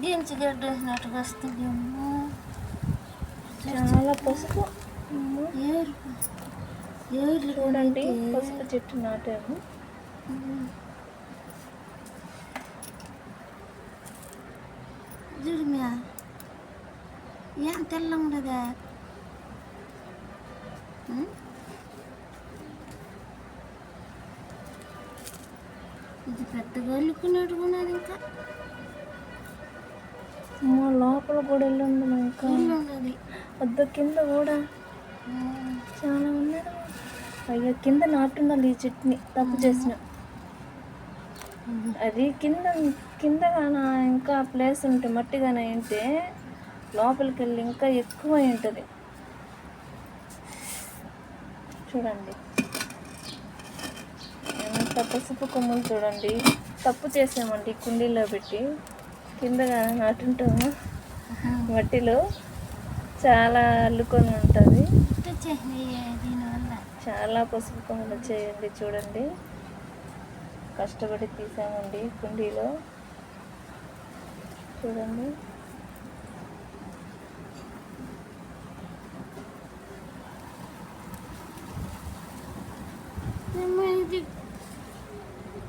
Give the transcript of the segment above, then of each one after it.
గించి గడ్డ వేసినట్టుగా వస్తుంది అమ్మో చాలా పసుపు ఏర్లు చూడండి పసుపు చెట్టు నాటాము చూడమ్యా ఏం తెల్ల ఉండదా? ఇది పెద్దగా అల్లుకున్నట్టుగా ఉన్నది ఇంకా అమ్మ లోపల కూడా వెళ్ళి ఉంది ఇంకా ఉన్నది. వద్ద కింద కూడా. చాలా ఉన్నది. అయ్యో కింద నాటున్నది ఈ చెట్టుని తప్పు చేసిన. అది కింద కింద గాన ఇంకా ప్లేస్ ఉంటే మట్టిగానే ఉంటే లోపలికి వెళ్ళి ఇంకా ఎక్కువ ఉంటుంది. చూడండి. ఎంత పసుపు కొమ్ములు చూడండి. తప్పు చేసామండి కుండీలో పెట్టి. కింద నాటుంటాము. మట్టిలో చాలా అల్లుకొని ఉంటుంది. చాలా పసుపు కొమ్మలు వచ్చాయండి చూడండి. కష్టపడి తీసామండి కుండీలో. చూడండి.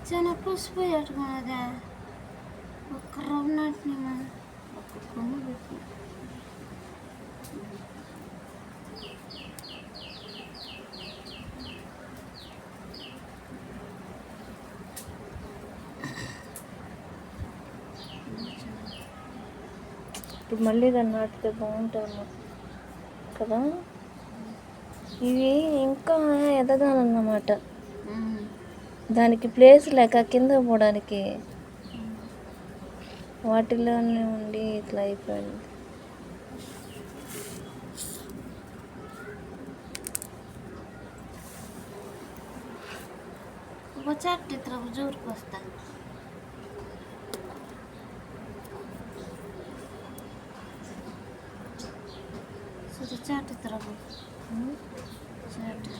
చాలా పసుపు అట్టుకున్నదా ఒక్క రవ్వ నాటినమా ఒక్క కొమ్ము పెట్టి ఇప్పుడు మళ్ళీ దాన్ని నాటితే బాగుంటుందమ్మా కదా? ఇవి ఇంకా ఎదగాలన్నమాట. దానికి ప్లేస్ లేక కింద పోవడానికి వాటిలోనే ఉండి ఇట్లా అయిపోయింది. ఒక చెట్టు ఇతర జోరుకు వస్తాను సుధ చాటు ఇతర చాటు